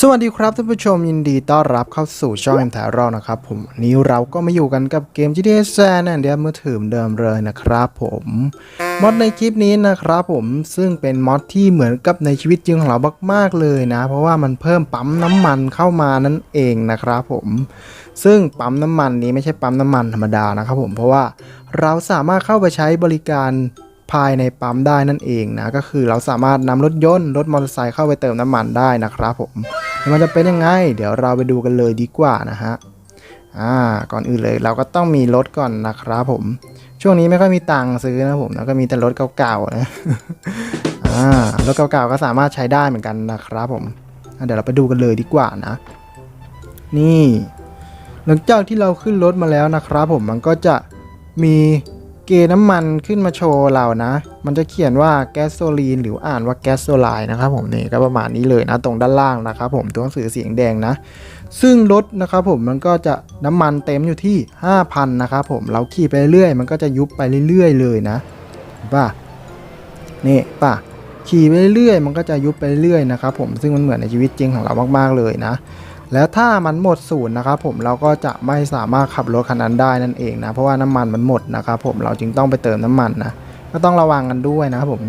สวัสดีครับท่านผู้ชมยินดีต้อนรับเข้าสู่ช่อง M ถ่ายรอนะครับผมวันนี้เราก็มาอยู่กันกับเกม GTA San Andreas มือถือเดิมเลยนะครับผมมอดในคลิปนี้นะครับผมซึ่งเป็นมอดที่เหมือนกับในชีวิตจริงของเรามากๆเลยนะ เพราะว่ามันเพิ่มปั๊มน้ำมันเข้ามานั่นเองนะครับผมซึ่งปั๊มน้ำมันนี้ไม่ใช่ปั๊มน้ำมันธรรมดานะครับผมเพราะว่าเราสามารถเข้าไปใช้บริการ ภายในปั๊มได้นั่นเองนะก็คือเราสามารถนำรถยนต์รถมอเตอร์ไซค์เข้าไปเติมน้ำมันได้นะครับผมมันจะเป็นยังไง เดี๋ยวเราไปดูกันเลยดีกว่านะฮะอ่าก่อนอื่นเลยเราก็ต้องมีรถก่อนนะครับผม ช่วงนี้ไม่ค่อยมีตังค์ซื้อนะผมแล้วก็มีแต่รถเก่าๆนะอ่ารถเก่าๆก็สามารถใช้ได้เหมือนกันนะครับผมเดี๋ยวเราไปดูกันเลยดีกว่านะ นี่ หลังจากที่เราขึ้นรถมาแล้วนะครับผมมันก็จะมี เกน้ำมันขึ้นมาโชว์เรานะ มันจะเขียนว่าแก๊สโซลีนหรืออ่านว่าแก๊สโซไลน์นะครับผมนี่ก็ประมาณนี้เลยนะตรงด้านล่างนะครับผมตัวหนังสือสีแดงนะ ซึ่งรถนะครับผมมันก็จะน้ำมันเต็มอยู่ที่ 5,000นะครับผมเราขี่ไปเรื่อยมันก็จะยุบไปเรื่อยๆ เลยนะเห็นป่ะนี่ป่ะขี่ไปเรื่อยมันก็จะยุบไปเรื่อยนะครับผมซึ่งมันเหมือนในชีวิตจริงของเรามากๆเลยนะ แล้วถ้ามันหมดศูนย์นะครับผมเราก็จะไม่สามารถขับรถคันนั้นได้นั่นเองนะเพราะว่าน้ำมันมันหมดนะครับผมเราจึงต้องไปเติมน้ำมันนะก็ต้องระวังกันด้วยนะครับผม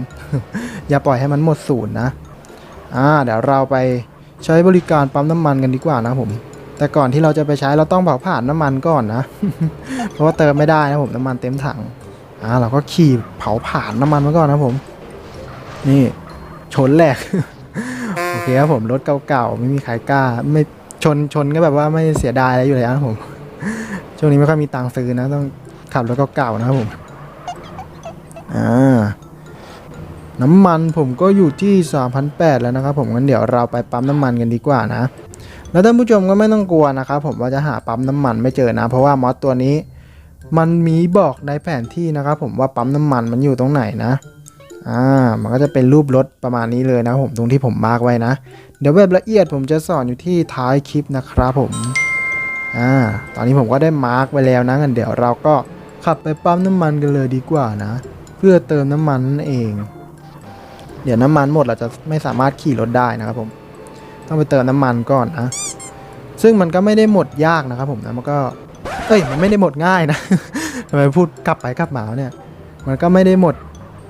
อย่าปล่อยให้มันหมดศูนย์นะอ่าเดี๋ยวเราไปใช้บริการปั๊มน้ำมันกันดีกว่านะผม แต่ก่อนที่เราจะไปใช้เราต้องเผาผ่านน้ำมันก่อนนะ เพราะว่าเติมไม่ได้นะผมน้ำมันเต็มถังอ่าเราก็ขี่เผาผ่านน้ำมันมาก่อนนะผม นี่ชนแหลกโอเคครับผมรถเก่าๆไม่มีใครกล้าไม่ ชนชนก็แบบว่าไม่เสียดายอะไรอยู่แล้วนะผม ช่วงนี้ไม่ค่อยมีตังค์ซื้อนะ ต้องขับรถเก่าๆนะครับผมอ่าน้ำมันผมก็อยู่ที่ 3,800 แล้วนะครับผมงั้นเดี๋ยวเราไปปั๊มน้ำมันกันดีกว่านะ แล้วท่านผู้ชมก็ไม่ต้องกลัวนะครับผมว่าจะหาปั๊มน้ำมันไม่เจอนะ เพราะว่ามอสตัวนี้ มันมีบอกในแผนที่นะครับผมว่าปั๊มน้ำมันมันอยู่ตรงไหนนะ อ่า มันก็จะเป็นรูปรถประมาณนี้เลยนะครับผมตรงที่ผมมาร์กไว้นะ เดี๋ยวแบบละเอียดผมจะสอนอยู่ที่ท้ายคลิปนะครับผม อ่า ตอนนี้ผมก็ได้มาร์กไว้แล้วนะงั้นเดี๋ยวเราก็ขับไปปั๊มน้ำมันกันเลยดีกว่านะ เพื่อเติมน้ำมันนั่นเอง เดี๋ยวน้ำมันหมดเราจะไม่สามารถขี่รถได้นะครับผม ต้องไปเติมน้ำมันก่อนนะ ซึ่งมันก็ไม่ได้หมดยากนะครับผมนะ มันก็ เอ้ย มันไม่ได้หมดง่ายนะทำไมพูดกลับไปกลับมาเนี่ย มันก็ไม่ได้หมด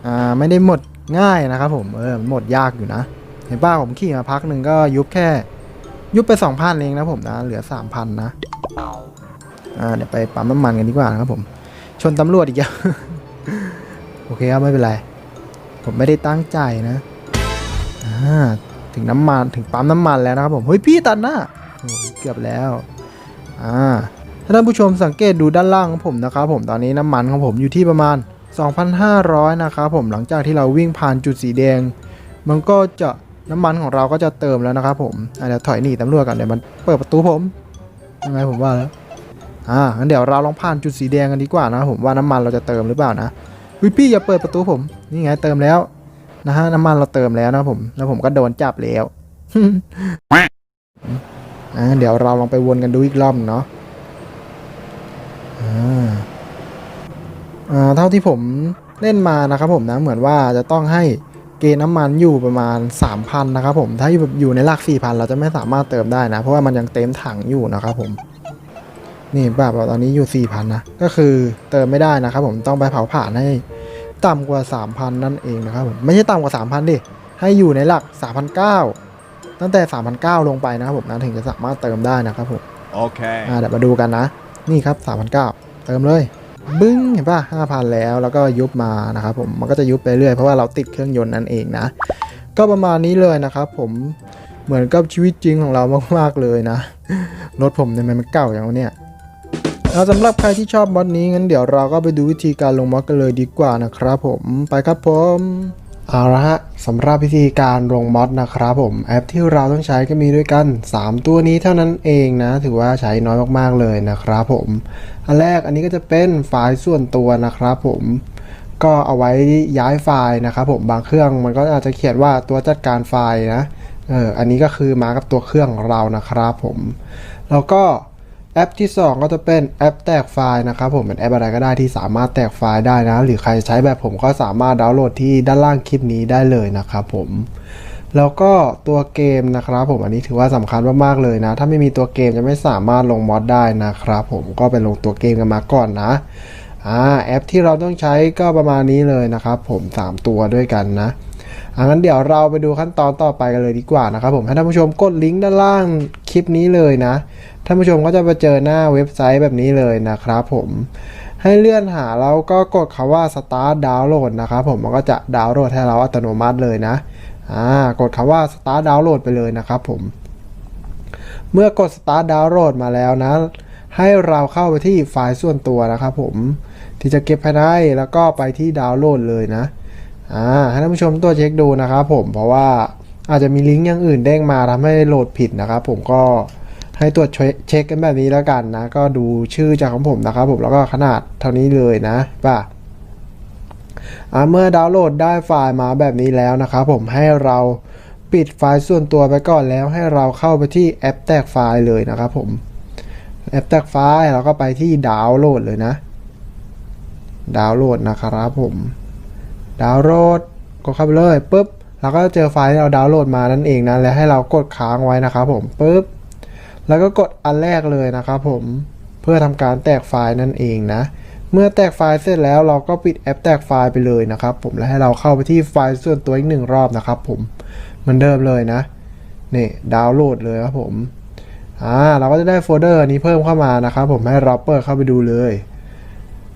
อ่าไม่ได้หมดง่ายนะครับผมเออมันหมดยากอยู่นะ เห็นป้าผมขี่มาพักหนึ่งก็ยุบแค่ ยุบไปสองพันเองนะผมนะ เหลือสามพันนะอ่าเดี๋ยวไปปั๊มน้ำมันกันดีกว่านะครับผม ชนตำรวจอีกแล้วโอเคครับไม่เป็นไร ผมไม่ได้ตั้งใจนะอ่าถึงน้ำมันถึงปั๊มน้ำมันแล้วนะครับผมเฮ้ยพี่ตัดหน้าเกือบแล้วอ่าถ้าท่านผู้ชมสังเกตดูด้านล่างของผมนะครับผมตอนนี้น้ำมันของผมอยู่ที่ประมาณ 2,500 นะครับผมหลังจากที่เราวิ่งผ่านจุดสีแดง มันก็จะน้ำมันของเราก็จะเติมแล้วนะครับผมเดี๋ยวถอยหนีตำรวจกันเดี๋ยวมันเปิดประตูผมยังไงผมว่าแล้วอ่างั้นเดี๋ยวเราลองผ่านจุดสีแดงกันดีกว่านะผมว่าน้ำมันเราจะเติมหรือเปล่านะวิพี่อย่าเปิดประตูผมนี่ไงเติมแล้วนะฮะน้ำมันเราเติมแล้วนะผมแล้วผมก็โดนจับแล้วอ่าเดี๋ยวเราลองไปวนกันดูอีกรอบเนาะอ่า อ่า เท่าที่ผมเล่นมานะครับผมนะเหมือนว่าจะต้องให้เกณฑ์น้ำมันอยู่ประมาณ 3,000นะครับผมถ้าอยู่อยู่ในหลัก4,000 เราจะไม่สามารถเติมได้นะ เพราะว่ามันยังเต็มถังอยู่นะครับผมนี่แบบว่าตอนนี้อยู่4,000นะก็คือเติมไม่ได้นะครับผมต้องไปเผาผ่านให้ต่ำกว่า 3,000 นั่นเองนะครับผมไม่ใช่ต่ำกว่า 3,000 ดิ ให้อยู่ในหลัก 3,900 ตั้งแต่ 3,900 ลงไปนะครับผมนะถึงจะสามารถเติมได้นะครับผม Okay. อ่าเดี๋ยวมาดูกันนะ นี่ครับ 3,900 เติมเลย บึ้งเห็นป่ะ5,000แล้วแล้วก็ยุบมานะครับผมมันก็จะยุบไปเรื่อยเพราะว่าเราติดเครื่องยนต์นั่นเองนะ ก็ประมาณนี้เลยนะครับผมเหมือนกับชีวิตจริงของเรามากๆเลยนะรถผมเนี่ยมันเก่าอย่างเนี่ยเอาสำหรับใครที่ชอบมอดนี้งั้นเดี๋ยวเราก็ไปดูวิธีการลงมอดกันเลยดีกว่านะครับผมไปครับผม เอาละฮะสำหรับวิธีการลงมอดนะครับผมแอปที่เราต้องใช้ก็มีด้วยกัน 3 ตัวนี้เท่านั้นเองนะ ถือว่าใช้น้อยมากๆเลยนะครับผมอันแรกอันนี้ก็จะเป็นไฟล์ส่วนตัวนะครับผมก็เอาไว้ย้ายไฟล์นะครับผมบางเครื่องมันก็อาจจะเขียนว่าตัวจัดการไฟล์นะเอออันนี้ก็คือมากับตัวเครื่องของเรานะครับผมแล้วก็ แอปที่ 2 ก็จะเป็นแอปแตกไฟล์นะครับผมเป็นแอปอะไรก็ได้ที่สามารถแตกไฟล์ได้นะ หรือใครใช้แบบผมก็สามารถดาวน์โหลดที่ด้านล่างคลิปนี้ได้เลยนะครับผมแล้วก็ตัวเกมนะครับผมอันนี้ถือว่าสำคัญมากๆเลยนะ ถ้าไม่มีตัวเกมจะไม่สามารถลงมอดได้นะครับผมก็ไปลงตัวเกมกันมาก่อนนะอ่าแอปที่เราต้องใช้ก็ประมาณนี้เลยนะครับผม 3 ตัวด้วยกันนะอ่างั้นเดี๋ยวเราไปดูขั้นตอนต่อไปกันเลยดีกว่านะครับผมให้ท่านผู้ชมกดลิงก์ด้านล่างคลิปนี้เลยนะ ท่านผู้ชมก็จะไปเจอหน้าเว็บไซต์แบบนี้เลยนะครับผมให้เลื่อนหาแล้วก็กดคำว่า start download นะครับผมมันก็จะดาวน์โหลดให้เราอัตโนมัติเลยนะอ่ากดคำว่า start download ไปเลยนะครับผม เมื่อกด start download มาแล้วนะ ให้เราเข้าไปที่ไฟล์ส่วนตัวนะครับผมที่จะเก็บภายในแล้วก็ไปที่ดาวน์โหลดเลยนะอ่าให้ท่านผู้ชมตัวเช็คดูนะครับผมเพราะว่าอาจจะมีลิงก์อย่างอื่นเด้งมาทำให้โหลดผิดนะครับผมก็ ให้ตรวจเช็คกันแบบนี้แล้วกันนะ ก็ดูชื่อจากของผมนะครับผมแล้วก็ขนาดเท่านี้เลยนะป่ะเมื่อดาวน์โหลดได้ไฟล์มาแบบนี้แล้วนะครับผมให้เราปิดไฟล์ส่วนตัวไปก่อนแล้วให้เราเข้าไปที่แอปแตกไฟล์เลยนะครับผมแอปแตกไฟล์เราก็ไปที่ดาวน์โหลดเลยนะ ดาวน์โหลดนะครับผมดาวน์โหลดกดเข้าไปเลยปุ๊บเราก็เจอไฟล์ที่เราดาวน์โหลดมานั่นเองนะแล้วให้เรากดค้างไว้นะครับผมปุ๊บ แล้วก็กดอันแรกเลยนะครับผมเพื่อทำการแตกไฟล์นั่นเองนะ เมื่อแตกไฟล์เสร็จแล้วเราก็ปิดแอปแตกไฟล์ไปเลยนะครับผมและให้เราเข้าไปที่ไฟล์ส่วนตัวอีกหนึ่งรอบนะครับผมเหมือนเดิมเลยนะนี่ดาวน์โหลดเลยครับผมอ่าเราก็จะได้โฟลเดอร์นี้เพิ่มเข้ามานะครับผมให้เราเปิดเข้าไปดูเลย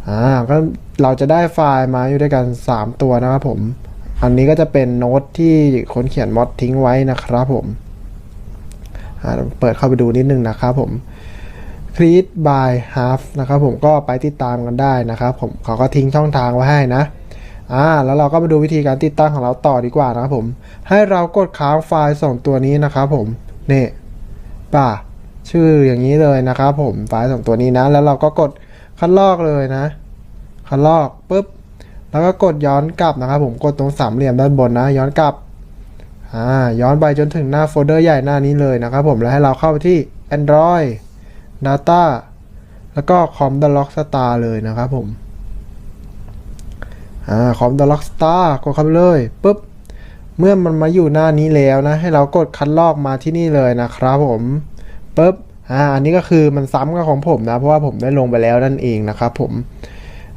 อ่าก็เราจะได้ไฟล์มาอยู่ด้วยกัน 3 ตัวนะครับผม อันนี้ก็จะเป็นโน้ตที่คนเขียนมอดทิ้งไว้นะครับผมอ เปิดเข้าไปดูนิดนึงนะครับผมคลีด by half นะครับผมก็ไปติดตามกันได้นะครับผมเขาก็ทิ้งช่องทางไว้ให้นะอ่าแล้วเราก็มาดูวิธีการติดตั้งของเราต่อดีกว่านะครับผม ให้เรากดค้างไฟล์2ตัวนี้นะครับผมนี่ป่ะชื่ออย่างนี้เลยนะครับผมไฟล์สองตัวนี้นะ แล้วเราก็กดคัดลอกเลยนะ คัดลอกปุ๊บแล้วก็กดย้อนกลับนะครับผมกดตรงสามเหลี่ยมด้านบนนะ ย้อนกลับ อ่าย้อนไปจนถึงหน้าโฟลเดอร์ใหญ่หน้านี้เลยนะครับผมแล้วให้เราเข้าไปที่ Android Data แล้วก็ Com the Lock Star เลยนะครับผมอ่า Com the Lock Star กดเข้าไปเลยปุ๊บเมื่อมันมาอยู่หน้านี้แล้วนะ ให้เรากดคัดลอกมาที่นี่เลยนะครับผมปุ๊บอ่าอันนี้ก็คือมันซ้ำกับของผมนะ เพราะว่าผมได้ลงไปแล้วนั่นเองนะครับผม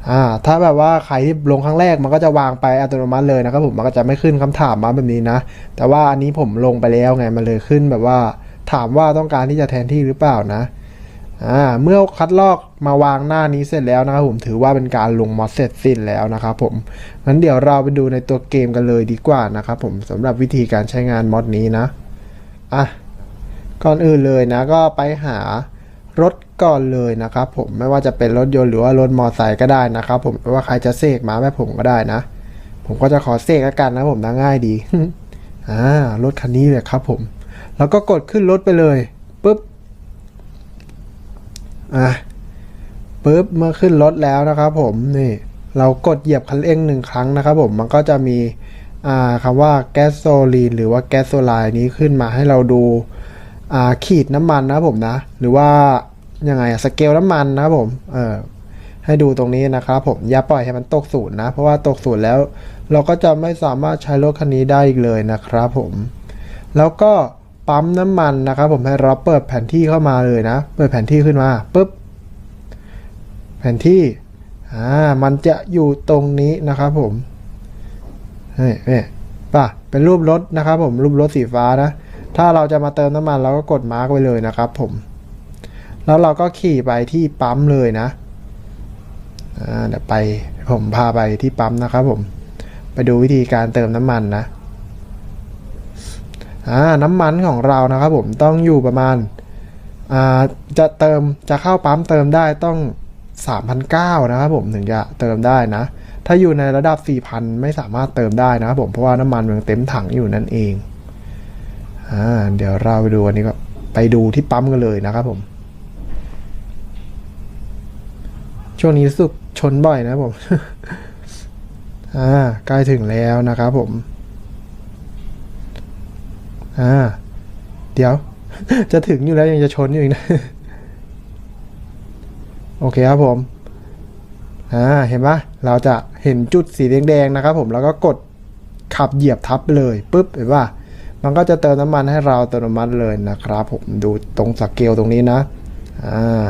อ่าถ้าแบบว่าใครที่ลงครั้งแรกมันก็จะวางไปอัตโนมัติเลยนะครับผมมันก็จะไม่ขึ้นคำถามมาแบบนี้นะ แต่ว่าอันนี้ผมลงไปแล้วไงมันเลยขึ้นแบบว่า ถามว่าต้องการที่จะแทนที่หรือเปล่านะอ่าเมื่อคัดลอกมาวางหน้านี้เสร็จแล้วนะครับผมถือว่าเป็นการลงมอดเสร็จสิ้นแล้วนะครับผมงั้นเดี๋ยวเราไปดูในตัวเกมกันเลยดีกว่านะครับผมสำหรับวิธีการใช้งานมอดนี้นะอะก่อนอื่นเลยนะก็ไปหารถก่อนเลยนะครับผมไม่ว่าจะเป็นรถยนต์หรือว่ารถมอไซค์ก็ได้นะครับ ผมว่าใครจะเสกมาแบบผมก็ได้นะ ผมก็จะขอเสกแล้วกันนะผมนะง่ายดีอ่ารถคันนี้เลยครับ ผม แล้วก็กดขึ้นรถไปเลยปุ๊บอะปุ๊บเมื่อขึ้นรถแล้วนะครับ ผมนี่ เรากดเหยียบคันเร่งหนึ่งครั้งนะครับ ผมมันก็จะมีอ่าคำว่าแก๊สโซลีนหรือว่าแก๊สโซไลน์นี้ขึ้นมาให้เราดูอ่าขีดน้ำมันนะผมนะ หรือว่า ยังไงสเกลน้ำมันนะครับผมเออให้ดูตรงนี้นะครับผมอย่าปล่อยให้มันตกศูนย์นะ เพราะว่าตกศูนย์แล้ว เราก็จะไม่สามารถใช้รถคันนี้ได้อีกเลยนะครับผม แล้วก็ปั๊มน้ำมันนะครับ ผมให้เราเปิดแผนที่เข้ามาเลยนะ เปิดแผนที่ขึ้นมาปุ๊บแผนที่อ่ามันจะอยู่ตรงนี้นะครับผมเฮ้ยเฮ้ยป่ะเป็นรูปรถนะครับ ผมรูปรถสีฟ้านะ ถ้าเราจะมาเติมน้ำมันเราก็กดมาร์กไว้เลยนะครับ ผม แล้วเราก็ขี่ไปที่ปั๊มเลยนะเดี๋ยวไปผมพาไปที่ปั๊มนะครับผมไปดูวิธีการเติมน้ำมันนะน้ำมันของเรานะครับผมต้องอยู่ประมาณาจะเติมจะเข้าปั๊มเติมได้ต้อง 3,900นะครับผมถึงจะเติมได้นะ ถ้าอยู่ในระดับ 4,000 ไม่สามารถเติมได้นะครับผมเพราะว่าน้ำมันมันเต็มถังอยู่นั่นเองอเดี๋ยวเราไปดูอันนี้ก็ไปดูที่ปั๊มกันเลยนะครับผม ช่วงนี้สึกชนบ่อยนะผม อ่าใกล้ถึงแล้วนะครับผม อ่า เดี๋ยว จะถึงอยู่แล้วยังจะชนอยู่อีกนะ โอเคครับผม อ่า เห็นปะเราจะเห็นจุดสีแดงๆนะครับผม แล้วก็กดขับเหยียบทับเลยปุ๊บเห็นปะมันก็จะเติมน้ำมันให้เราอัตโนมัติเลยนะครับผม ดูตรงสเกลตรงนี้นะ อ่า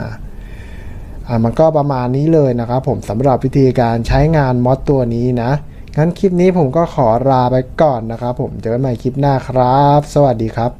มันก็ประมาณนี้เลยนะครับผมสำหรับวิธีการใช้งานมอดตัวนี้นะ งั้นคลิปนี้ผมก็ขอลาไปก่อนนะครับผมเจอกันใหม่คลิปหน้าครับ สวัสดีครับ